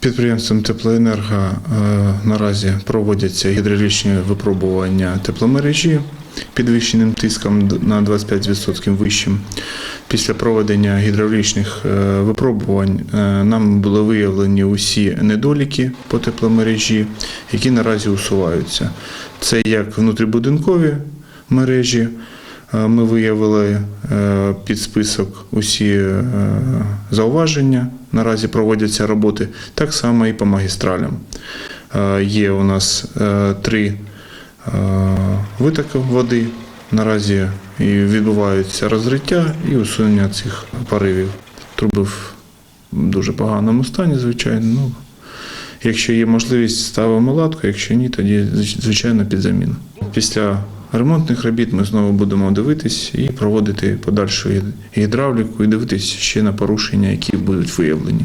Підприємством Теплоенерго е, наразі проводяться гідравлічні випробування тепломережі підвищеним тиском на 25% вищим. Після проведення гідравлічних е, випробувань е, нам були виявлені усі недоліки по тепломережі, які наразі усуваються. Це як внутрібудинкові мережі. Е, Ми виявили е, під список усі е, зауваження. Наразі проводяться роботи, так само і по магістралям. Є у нас три витоки води. Наразі і відбуваються розриття і усунення цих поривів. Труби в дуже поганому стані, звичайно. Ну, якщо є можливість, ставимо латку, якщо ні, тоді звичайно під заміну. Після ремонтних робіт ми знову будемо дивитись і проводити подальшу гідравліку і дивитись ще на порушення, які будуть виявлені.